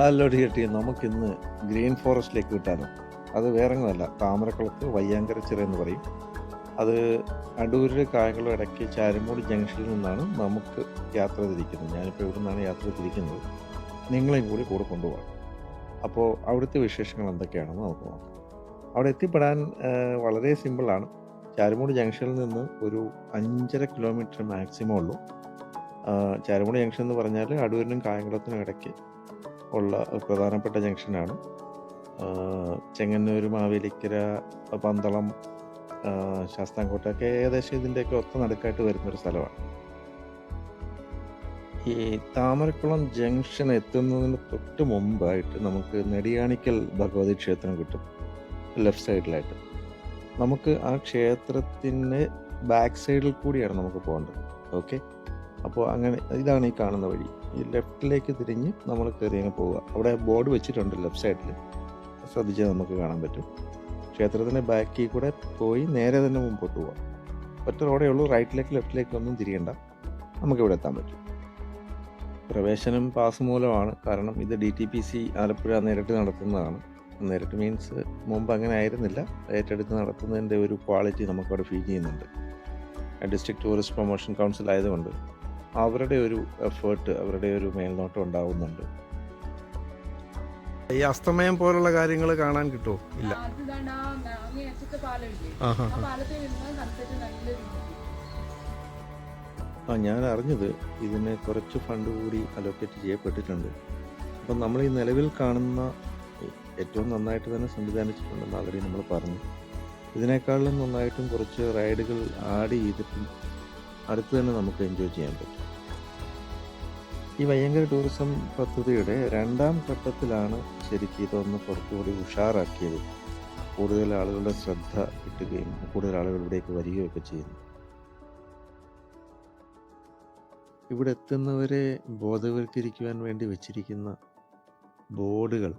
Hello ഡിയട്ടി നമുക്കിന്ന് green ഫോറസ്റ്റിലേക്ക് വിട്ടാലോ? അത് വേറെ ഒന്നുമല്ല താമരക്കുളത്ത് വയ്യാങ്കര ചിറ എന്ന് പറയും. അത് അടൂരിൽ കായംകുളം ഇടയ്ക്ക് ചാരുമൂട് ജംഗ്ഷനിൽ നിന്നാണ് നമുക്ക് യാത്ര തിരിക്കുന്നത്. ഞാനിപ്പോൾ ഇവിടെ നിന്നാണ് യാത്ര തിരിക്കുന്നത്? നിങ്ങളെയും കൂടി കൂടെ കൊണ്ടുപോകാം അപ്പോൾ അവിടുത്തെ വിശേഷങ്ങൾ എന്തൊക്കെയാണെന്ന് നമുക്ക് നോക്കാം. അവിടെ എത്തിപ്പെടാൻ വളരെ സിമ്പിളാണ്. ചാരമൂടി ജംഗ്ഷനിൽ നിന്ന് ഒരു അഞ്ചര കിലോമീറ്റർ മാക്സിമം ഉള്ളൂ. ചാരമൂടി ജംഗ്ഷൻ എന്ന് പറഞ്ഞാൽ അടൂരിനും കായംകുളത്തിനും ഇടയ്ക്ക് ഉള്ള പ്രധാനപ്പെട്ട ജംഗ്ഷനാണ്. ചെങ്ങന്നൂർ മാവേലിക്കര പന്തളം ശാസ്താംകോട്ട ഒക്കെ ഏകദേശം ഇതിന്റെയൊക്കെ ഒത്ത നടുക്കായിട്ട് വരുന്നൊരു സ്ഥലമാണ്. ഈ താമരക്കുളം ജംഗ്ഷൻ എത്തുന്നതിന് തൊട്ട് മുമ്പായിട്ട് നമുക്ക് നെടിയാണിക്കൽ ഭഗവതി ക്ഷേത്രം കിട്ടും ലെഫ്റ്റ് സൈഡിലായിട്ട്. നമുക്ക് ആ ക്ഷേത്രത്തിന്റെ ബാക്ക് സൈഡിൽ കൂടിയാണ് നമുക്ക് പോകേണ്ടത്. ഓക്കെ? അപ്പോൾ അങ്ങനെ ഇതാണ് ഈ കാണുന്ന വഴി. ഈ ലെഫ്റ്റിലേക്ക് തിരിഞ്ഞ് നമ്മൾ കയറി അങ്ങ് പോവുക. അവിടെ ബോർഡ് വെച്ചിട്ടുണ്ട് ലെഫ്റ്റ് സൈഡിൽ. ശ്രദ്ധിച്ചാൽ നമുക്ക് കാണാൻ പറ്റും. ക്ഷേത്രത്തിന്റെ ബാക്കിൽ കൂടെ പോയി നേരെ തന്നെ മുമ്പോട്ട് പോവാം. ഒറ്റ റോഡേ ഉള്ളൂ. റൈറ്റിലേക്ക് ലെഫ്റ്റിലേക്ക് ഒന്നും തിരിയണ്ട. നമുക്കിവിടെ എത്താൻ പറ്റും. പ്രവേശനം പാസ് മൂലമാണ്. കാരണം ഇത് D T P C Alappuzha നേരിട്ട് നടത്തുന്നതാണ്. നേരിട്ട് മീൻസ് മുമ്പ് അങ്ങനെ ആയിരുന്നില്ല. ഏറ്റെടുത്ത് നടത്തുന്നതിന്റെ ഒരു ക്വാളിറ്റി നമുക്കവിടെ ഫീൽ ചെയ്യുന്നുണ്ട്. ഡിസ്ട്രിക്ട് ടൂറിസ്റ്റ് പ്രൊമോഷൻ കൗൺസിൽ ആയതുകൊണ്ട്. അവരുടെ ഒരു എഫേർട്ട് അവരുടെ ഒരു മേൽനോട്ടം ഉണ്ടാവുന്നുണ്ട്. ഈ അസ്തമയം പോലുള്ള കാര്യങ്ങൾ കാണാൻ കിട്ടുമോ ഇല്ല. ആ ഞാൻ അറിഞ്ഞത് ഇതിന് കുറച്ച് ഫണ്ട് കൂടി അലോക്കേറ്റ് ചെയ്യപ്പെട്ടിട്ടുണ്ട്. അപ്പം നമ്മൾ ഈ നിലവിൽ കാണുന്ന ഏറ്റവും നന്നായിട്ട് തന്നെ സംവിധാനിച്ചിട്ടുണ്ടെന്ന് ആൾറെഡി നമ്മൾ പറഞ്ഞു. ഇതിനേക്കാളും നന്നായിട്ടും കുറച്ച് റൈഡുകൾ ആഡ് ചെയ്തിട്ടും അടുത്ത് തന്നെ നമുക്ക് എൻജോയ് ചെയ്യാൻ പറ്റും. ഈ വയ്യങ്കര ടൂറിസം പദ്ധതിയുടെ രണ്ടാം ഘട്ടത്തിലാണ് ശരിക്കും ഇതൊന്ന് കുറച്ചുകൂടി ഉഷാറാക്കിയത്. കൂടുതൽ ആളുകളുടെ ശ്രദ്ധ കിട്ടുകയും കൂടുതൽ ആളുകൾ ഇവിടേക്ക് വരികയൊക്കെ ചെയ്യുന്നു. ഇവിടെ എത്തുന്നവരെ ബോധവൽക്കരിക്കുവാൻ വേണ്ടി വെച്ചിരിക്കുന്ന ബോർഡുകൾ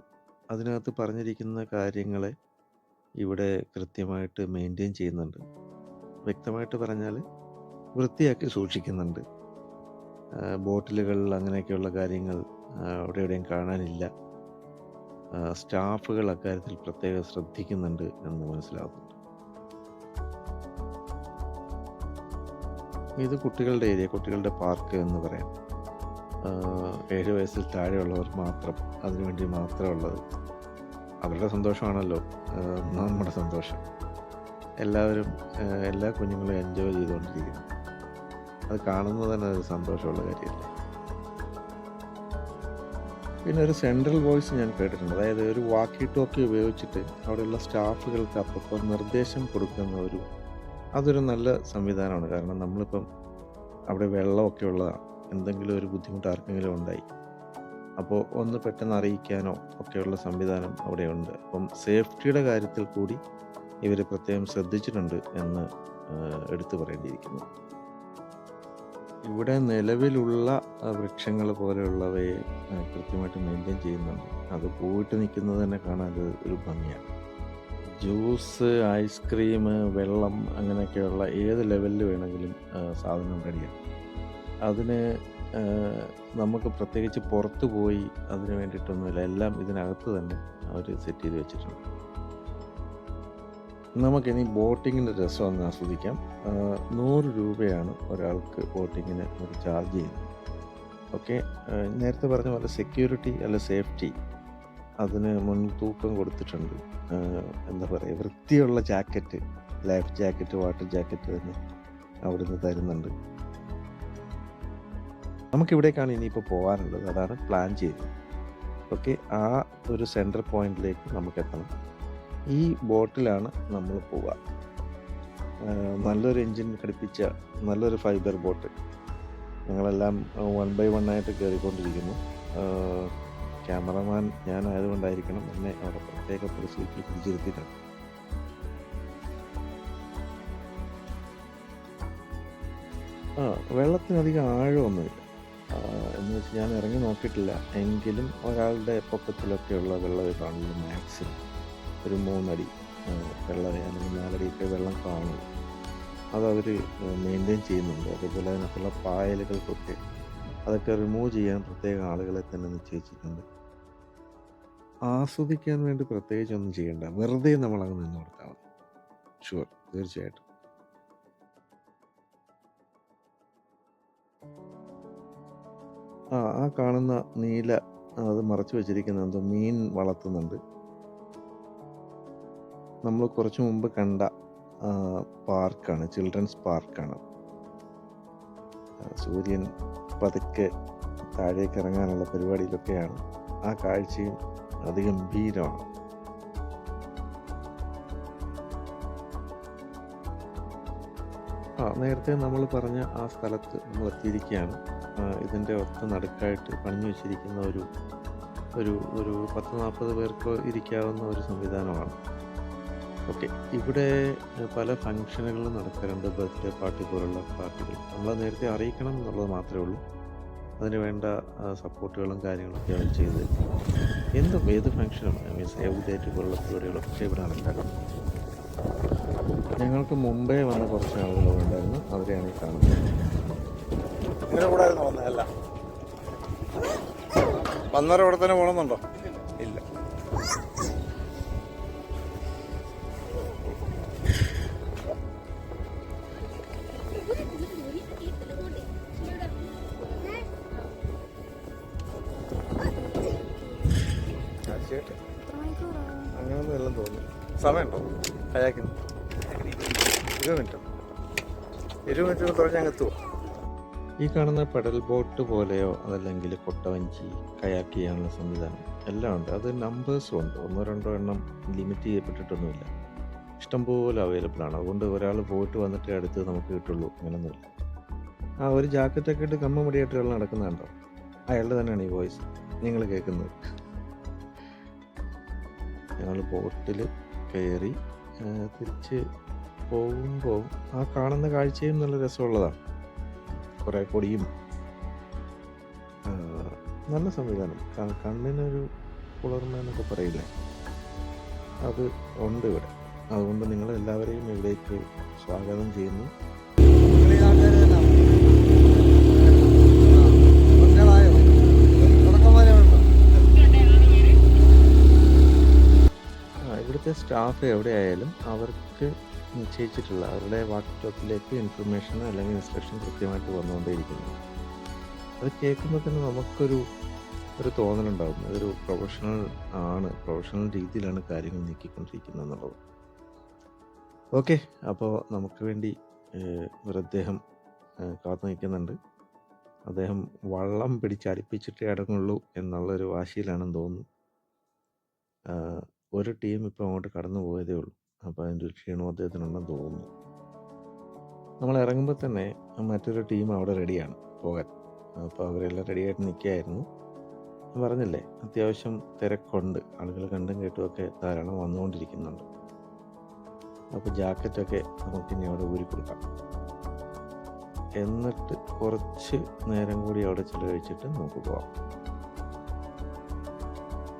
അതിനകത്ത് പറഞ്ഞിരിക്കുന്ന കാര്യങ്ങളെ ഇവിടെ കൃത്യമായിട്ട് മെയിന്റെയിൻ ചെയ്യുന്നുണ്ട്. വ്യക്തമായിട്ട് പറഞ്ഞാൽ വൃത്തിയാക്കി സൂക്ഷിക്കുന്നുണ്ട്. ബോട്ടിലുകൾ അങ്ങനെയൊക്കെയുള്ള കാര്യങ്ങൾ അവിടെ എവിടെയും കാണാനില്ല. സ്റ്റാഫുകൾ അക്കാര്യത്തിൽ പ്രത്യേകം ശ്രദ്ധിക്കുന്നുണ്ട് എന്ന് മനസ്സിലാകുന്നുണ്ട് ഇത് കുട്ടികളുടെ ഏരിയ കുട്ടികളുടെ പാർക്ക് എന്ന് പറയാം. ഏഴ് വയസ്സിൽ താഴെയുള്ളവർ മാത്രം അതിനുവേണ്ടി മാത്രമുള്ളത് അവരുടെ സന്തോഷമാണല്ലോ. നമ്മുടെ സന്തോഷം. എല്ലാവരും എല്ലാ കുഞ്ഞുങ്ങളും എൻജോയ് ചെയ്തുകൊണ്ടിരിക്കുന്നു. അത് കാണുന്നത് തന്നെ ഒരു സന്തോഷമുള്ള കാര്യമല്ലേ. പിന്നെ ഒരു സെൻട്രൽ വോയിസ് ഞാൻ കേട്ടിട്ടുണ്ട്. അതായത് ഒരു വാക്കി ടോക്കി ഉപയോഗിച്ചിട്ട് അവിടെയുള്ള സ്റ്റാഫുകൾക്ക് അപ്പോൾ നിർദ്ദേശം കൊടുക്കുന്ന ഒരു അതൊരു നല്ല സംവിധാനമാണ്. കാരണം നമ്മളിപ്പം അവിടെ വെള്ളമൊക്കെ ഉള്ളതാണ് എന്തെങ്കിലും ഒരു ബുദ്ധിമുട്ട് ആർക്കെങ്കിലും ഉണ്ടായി. അപ്പോൾ ഒന്ന് പെട്ടെന്ന് അറിയിക്കാനോ ഒക്കെയുള്ള സംവിധാനം അവിടെയുണ്ട്. അപ്പം സേഫ്റ്റിയുടെ കാര്യത്തിൽ കൂടി ഇവർ പ്രത്യേകം ശ്രദ്ധിച്ചിട്ടുണ്ട് എന്ന് എടുത്തു പറയേണ്ടിയിരിക്കുന്നു. ഇവിടെ നിലവിലുള്ള വൃക്ഷങ്ങൾ പോലെയുള്ളവയെ കൃത്യമായിട്ട് മെയിന്റെയിൻ ചെയ്യുന്നുണ്ട്. അത് പോയിട്ട് നിൽക്കുന്നത് തന്നെ കാണാൻ ഒരു ഭംഗിയാണ്. ജ്യൂസ് ഐസ്ക്രീം വെള്ളം അങ്ങനെയൊക്കെയുള്ള ഏത് ലെവലിൽ വേണമെങ്കിലും സാധനം റെഡിയാണ് അതിന് നമുക്ക് പ്രത്യേകിച്ച് പുറത്ത് പോയി അതിന് വേണ്ടിയിട്ടൊന്നുമില്ല. എല്ലാം ഇതിനകത്ത് തന്നെ അവർ സെറ്റ് ചെയ്ത് വെച്ചിട്ടുണ്ട്. നമുക്കിനി ബോട്ടിങ്ങിന്റെ രസം ഒന്ന് ആസ്വദിക്കാം. നൂറ് രൂപയാണ് ഒരാൾക്ക് ബോട്ടിങ്ങിന് ഒരു ചാർജ് ചെയ്യുന്നത്. ഓക്കെ? നേരത്തെ പറഞ്ഞ പോലെ സെക്യൂരിറ്റി അല്ല സേഫ്റ്റി. അതിന് മുൻതൂക്കം കൊടുത്തിട്ടുണ്ട്. എന്താ പറയുക വൃത്തിയുള്ള jacket life jacket water jacket തന്നെ അവിടുന്ന് തരുന്നുണ്ട്. നമുക്കിവിടേക്കാണ് ഇനിയിപ്പോൾ പോകാനുള്ളത്. അതാണ് പ്ലാൻ ചെയ്തത്. ഓക്കെ? ആ ഒരു സെന്റർ പോയിന്റിലേക്ക് നമുക്ക് എത്തണം ഈ ബോട്ടിലാണ് നമ്മൾ പോവുക. നല്ലൊരു എൻജിൻ ഘടിപ്പിച്ച നല്ലൊരു ഫൈബർ ബോട്ട്. ഞങ്ങളെല്ലാം വൺ ബൈ വൺ ആയിട്ട് കയറിക്കൊണ്ടിരിക്കുന്നു. ക്യാമറമാൻ ഞാനായതുകൊണ്ടായിരിക്കണം എന്നെ അവിടെ പ്രത്യേക പരിസ്ഥിതിക്ക് പിടിച്ചിരുത്തിയിട്ടുണ്ട് ആ വെള്ളത്തിനധികം ആഴമൊന്നുമില്ല. എന്ന് വെച്ച് ഞാൻ ഇറങ്ങി നോക്കിയിട്ടില്ല. എങ്കിലും ഒരാളുടെ പൊക്കത്തിലൊക്കെയുള്ള വെള്ളം കാണുന്നു മാക്സിമം ഒരു മൂന്നടി വെള്ളം അല്ലെങ്കിൽ നാലടിയൊക്കെ വെള്ളം കാണും അതവർ മെയിന്റെയിൻ ചെയ്യുന്നുണ്ട് അതേപോലെ അതിനകത്തുള്ള പായലുകൾക്കൊക്കെ അതൊക്കെ റിമൂവ് ചെയ്യാൻ പ്രത്യേക ആളുകളെ തന്നെ നിശ്ചയിച്ചിട്ടുണ്ട് ആസ്വദിക്കാൻ വേണ്ടി പ്രത്യേകിച്ചൊന്നും ചെയ്യണ്ട. വെറുതെ നമ്മളങ്ങ് നിന്ന് കൊടുത്താൽ മതി. ഷുവർ. തീർച്ചയായിട്ടും. ആ, ആ കാണുന്ന നീല അത് മറച്ചു വെച്ചിരിക്കുന്ന എന്തോ മീൻ വളർത്തുന്നുണ്ട്. നമ്മൾ കുറച്ച് മുമ്പ് കണ്ട പാർക്കാണ്. ചിൽഡ്രൻസ് പാർക്കാണ്. സൂര്യൻ പതുക്കെ താഴേക്ക് ഇറങ്ങാനുള്ള പരിപാടിയിലൊക്കെയാണ്. ആ കാഴ്ചയും അതിഗംഭീരമാണ്. ആ, നേരത്തെ നമ്മൾ പറഞ്ഞ ആ സ്ഥലത്ത് നമ്മൾ എത്തിയിരിക്കുകയാണ്. ഇതിന്റെ ഒത്ത നടുക്കായിട്ട് പണിഞ്ഞു വെച്ചിരിക്കുന്ന ഒരു ഒരു ഒരു 10, 40 പേർക്ക് ഇരിക്കാവുന്ന ഒരു സംവിധാനമാണ്. ഓക്കെ. ഇവിടെ പല ഫംഗ്ഷനുകളും നടക്കാറുണ്ട്. ബർത്ത്ഡേ പാർട്ടി പോലുള്ള പാർട്ടികൾ. നമ്മൾ നേരത്തെ അറിയിക്കണം എന്നുള്ളത് മാത്രമേ ഉള്ളൂ. അതിന് വേണ്ട സപ്പോർട്ടുകളും കാര്യങ്ങളൊക്കെ അവർ ചെയ്ത്. എന്തും ഏത് ഫംഗ്ഷനും മീൻസ് ദി ഡേറ്റ് പോലുള്ള പരിപാടികളൊക്കെ ഇവിടെ നടക്കാറുണ്ട്. ഞങ്ങൾക്ക് മുമ്പേ വന്ന കുറച്ച് ആളുകൾ ഉണ്ടായിരുന്നു. അവരെയാണ് ഈ കാണുന്നത്. വന്നവരെ ഇവിടെ തന്നെ പോകണമെന്നുണ്ടോ തീർച്ചയായിട്ടും അങ്ങനെയൊന്നും എല്ലാം തോന്നുന്നു സമയമുണ്ടോ കയാക്കിന് ഇരുപത് മിനിറ്റോ ഇരുപത് മിനിറ്റ് തുറഞ്ഞ് അങ്ങ് എത്തുമോ ഈ കാണുന്ന പെഡൽ ബോട്ട് പോലെയോ അതല്ലെങ്കിൽ കൊട്ടവഞ്ചി കയാക്ക് ചെയ്യാനുള്ള സംവിധാനം എല്ലാം ഉണ്ട്. അത് നമ്പേഴ്സും ഉണ്ട്. ഒന്നോ രണ്ടോ എണ്ണം ലിമിറ്റ് ചെയ്യപ്പെട്ടിട്ടൊന്നുമില്ല. ഇഷ്ടംപോലെ അവൈലബിൾ ആണ്. അതുകൊണ്ട് ഒരാൾ പോയിട്ട് വന്നിട്ട് അടുത്ത് നമുക്ക് കിട്ടുള്ളൂ. അങ്ങനെയൊന്നുമില്ല. ആ ഒരു ജാക്കറ്റൊക്കെ ഇട്ട് കമ്മ മുടിയായിട്ട് ഒരാൾ നടക്കുന്നത് കണ്ടോ? അയാളുടെ തന്നെയാണ് ഈ വോയിസ്. നിങ്ങൾ കേൾക്കുന്നത്. ഞങ്ങൾ ബോട്ടിൽ കയറി തിരിച്ച് പോകുമ്പോൾ ആ കാണുന്ന കാഴ്ചയും നല്ല രസമുള്ളതാണ്. കുറേ കൊടിയും നല്ല സംവിധാനം. കണ്ണിനൊരു കുളർമ എന്നൊക്കെ പറയില്ലേ അത് ഉണ്ട് ഇവിടെ. അതുകൊണ്ട് നിങ്ങൾ എല്ലാവരെയും ഇവിടേക്ക് സ്വാഗതം ചെയ്യുന്നു. ആ, സ്റ്റാഫ് എവിടെയായാലും അവർക്ക് നിശ്ചയിച്ചിട്ടുള്ള അവരുടെ വാട്ട്സപ്പിലേക്ക് ഇൻഫർമേഷൻ അല്ലെങ്കിൽ ഇൻസ്ട്രക്ഷൻ കൃത്യമായിട്ട് വന്നുകൊണ്ടേയിരിക്കുന്നു. അത് കേൾക്കുമ്പോൾ തന്നെ നമുക്കൊരു ഒരു തോന്നലുണ്ടാകും. ഇതൊരു പ്രൊഫഷണൽ ആണ്. പ്രൊഫഷണൽ രീതിയിലാണ് കാര്യങ്ങൾ നീക്കിക്കൊണ്ടിരിക്കുന്നത് എന്നുള്ളത്. ഓക്കെ. അപ്പോൾ നമുക്ക് വേണ്ടി ഒരു അദ്ദേഹം കാത്തു നിൽക്കുന്നുണ്ട്. അദ്ദേഹം വള്ളം പിടിച്ചടിപ്പിച്ചിട്ടേ അടങ്ങുള്ളൂ എന്നുള്ളൊരു വാശിയിലാണെന്ന് തോന്നുന്നു. ഒരു ടീം ഇപ്പോൾ അങ്ങോട്ട് കടന്നു പോയതേ ഉള്ളൂ. അപ്പോൾ അതിന്റെ ഒരു ക്ഷീണം അദ്ദേഹത്തിനുണ്ടെന്ന് തോന്നുന്നു. നമ്മൾ ഇറങ്ങുമ്പോൾ തന്നെ മറ്റൊരു ടീം അവിടെ റെഡിയാണ് പോകാൻ. അപ്പോൾ അവരെല്ലാം റെഡിയായിട്ട് നിൽക്കുകയായിരുന്നു. പറഞ്ഞില്ലേ അത്യാവശ്യം തിരക്കുണ്ട്. ആളുകൾ കണ്ടും കേട്ടുമൊക്കെ ധാരാളം വന്നുകൊണ്ടിരിക്കുന്നുണ്ട്. അപ്പോൾ ജാക്കറ്റൊക്കെ നമുക്കിനി അവിടെ ഊരി കൊടുക്കാം. എന്നിട്ട് കുറച്ച് നേരം കൂടി അവിടെ ചിലവഴിച്ചിട്ട് നമുക്ക് പോവാം.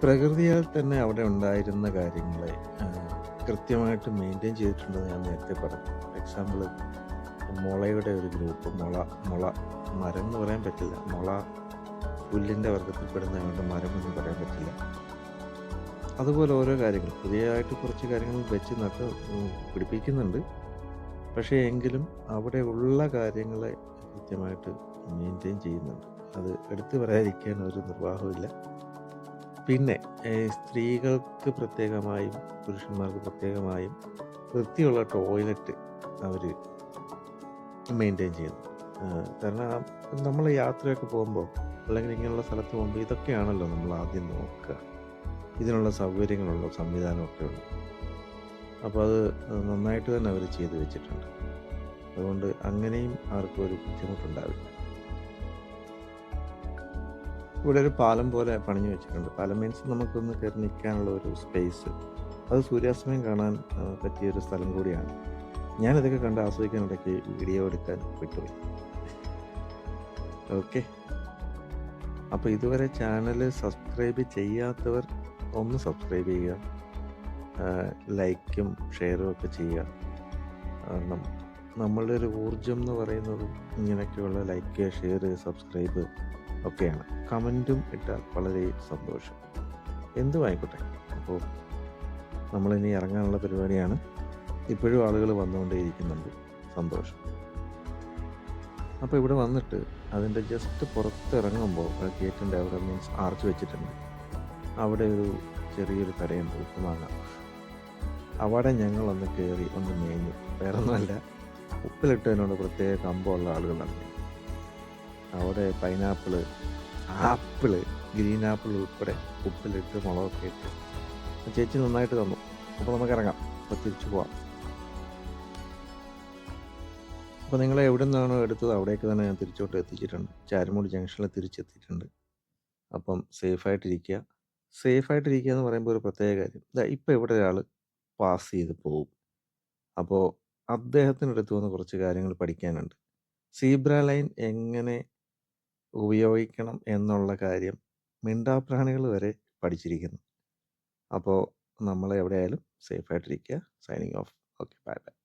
പ്രകൃതിയാൽ തന്നെ അവിടെ ഉണ്ടായിരുന്ന കാര്യങ്ങളെ കൃത്യമായിട്ട് മെയിന്റെയിൻ ചെയ്തിട്ടുണ്ടെന്ന് ഞാൻ നേരത്തെ പറഞ്ഞു. എക്സാമ്പിൾ മുളയുടെ ഒരു ഗ്രൂപ്പ് മുള മുള മരം എന്ന് പറയാൻ പറ്റില്ല. മുള പുല്ലിന്റെ വർഗത്തിൽപ്പെടുന്നതുകൊണ്ട് മരം എന്ന് പറയാൻ പറ്റില്ല. അതുപോലെ ഓരോ കാര്യങ്ങൾ പുതിയതായിട്ട് കുറച്ച് കാര്യങ്ങൾ വെച്ച് നട്ട് പിടിപ്പിക്കുന്നുണ്ട്. പക്ഷേ എങ്കിലും അവിടെ ഉള്ള കാര്യങ്ങളെ കൃത്യമായിട്ട് മെയിന്റെയിൻ ചെയ്യുന്നുണ്ട്. അത് എടുത്തു പറയാതിരിക്കാൻ ഒരു നിർവാഹമില്ല. പിന്നെ സ്ത്രീകൾക്ക് പ്രത്യേകമായും പുരുഷന്മാർക്ക് പ്രത്യേകമായും വൃത്തിയുള്ള ടോയ്ലറ്റ് അവർ മെയിന്റെയിൻ ചെയ്യുന്നു. കാരണം നമ്മൾ യാത്രയൊക്കെ പോകുമ്പോൾ അല്ലെങ്കിൽ ഇങ്ങനെയുള്ള സ്ഥലത്ത് പോകുമ്പോൾ ഇതൊക്കെയാണല്ലോ നമ്മൾ ആദ്യം നോക്കുക. ഇതിനുള്ള സൗകര്യങ്ങളുള്ള സംവിധാനമൊക്കെ ഉണ്ട്. അപ്പോൾ അത് നന്നായിട്ട് തന്നെ അവർ ചെയ്തു വെച്ചിട്ടുണ്ട്. അതുകൊണ്ട് അങ്ങനെയും ആർക്കും ഒരു ബുദ്ധിമുട്ടുണ്ടാവില്ല. ഇവിടെ ഒരു പാലം പോലെ പണിഞ്ഞു വെച്ചിട്ടുണ്ട്. പാലം മീൻസ് നമുക്കൊന്ന് കയറി നിൽക്കാനുള്ള ഒരു സ്പേസ്. അത് സൂര്യാസ്തമയം കാണാൻ പറ്റിയ പറ്റിയൊരു സ്ഥലം കൂടിയാണ്. ഞാനിതൊക്കെ കണ്ട് ആസ്വദിക്കാൻ ഇടയ്ക്ക് വീഡിയോ എടുക്കാൻ വിട്ടുപോയി. ഓക്കെ. അപ്പോൾ ഇതുവരെ ചാനൽ സബ്സ്ക്രൈബ് ചെയ്യാത്തവർ ഒന്ന് സബ്സ്ക്രൈബ് ചെയ്യുക. ലൈക്കും ഷെയറും ഒക്കെ ചെയ്യുക. കാരണം നമ്മളുടെ ഒരു ഊർജം എന്ന് പറയുന്നത് ഇങ്ങനെയൊക്കെയുള്ള ലൈക്ക്, ഷെയർ, സബ്സ്ക്രൈബ് ഒക്കെയാണ്. കമന്റും ഇട്ടാൽ വളരെ സന്തോഷം. എന്തുമായിക്കോട്ടെ അപ്പോൾ നമ്മളിനി ഇറങ്ങാനുള്ള പരിപാടിയാണ്. ഇപ്പോഴും ആളുകൾ വന്നുകൊണ്ടേയിരിക്കുന്നുണ്ട്. സന്തോഷം. അപ്പോൾ ഇവിടെ വന്നിട്ട് അതിന്റെ ജസ്റ്റ് പുറത്തിറങ്ങുമ്പോൾ ഗേറ്റിന്റെ അവിടെ മീൻസ് ആർച്ച് വെച്ചിട്ടുണ്ട്. അവിടെ ഒരു ചെറിയൊരു കടയുണ്ട് ഉപ്പുമാങ്ങ അവിടെ ഞങ്ങൾ ഒന്ന് കയറി ഒന്ന് മേഞ്ഞു. വേറെ ഒന്നുമല്ല ഉപ്പിലിട്ടതിനോട് പ്രത്യേക കമ്പമുള്ള ആളുകളാണ്. അവിടെ പൈനാപ്പിൾ ആപ്പിൾ ഗ്രീൻ ആപ്പിൾ ഉൾപ്പെടെ ഉപ്പിലിട്ട് മുളകൊക്കെ ഇട്ട് ചേച്ചി നന്നായിട്ട് തന്നു. അപ്പോൾ നമുക്ക് ഇറങ്ങാം. അപ്പോൾ തിരിച്ചു പോവാം. അപ്പോൾ നിങ്ങൾ എവിടെ നിന്നാണോ എടുത്തത് അവിടേക്ക് തന്നെ ഞാൻ തിരിച്ചോട്ട് എത്തിച്ചിട്ടുണ്ട്. ചാരുമൂടി ജംഗ്ഷനിൽ തിരിച്ചെത്തിയിട്ടുണ്ട്. അപ്പം സേഫായിട്ടിരിക്കുക സേഫായിട്ടിരിക്കുക എന്ന് പറയുമ്പോൾ ഒരു പ്രത്യേക കാര്യം. ഇതാ ഇപ്പോൾ ഇവിടെ ഒരാൾ പാസ് ചെയ്ത് പോകും. അപ്പോൾ അദ്ദേഹത്തിനടുത്ത് വന്ന് കുറച്ച് കാര്യങ്ങൾ പഠിക്കാനുണ്ട്. സീബ്ര ലൈൻ എങ്ങനെ ഉപയോഗിക്കണം എന്നുള്ള കാര്യം മിണ്ടാപ്രാണികൾ വരെ പഠിച്ചിരിക്കുന്നു. അപ്പോൾ നമ്മൾ എവിടെയായാലും സേഫായിട്ടിരിക്കുക. Signing off. Okay bye bye.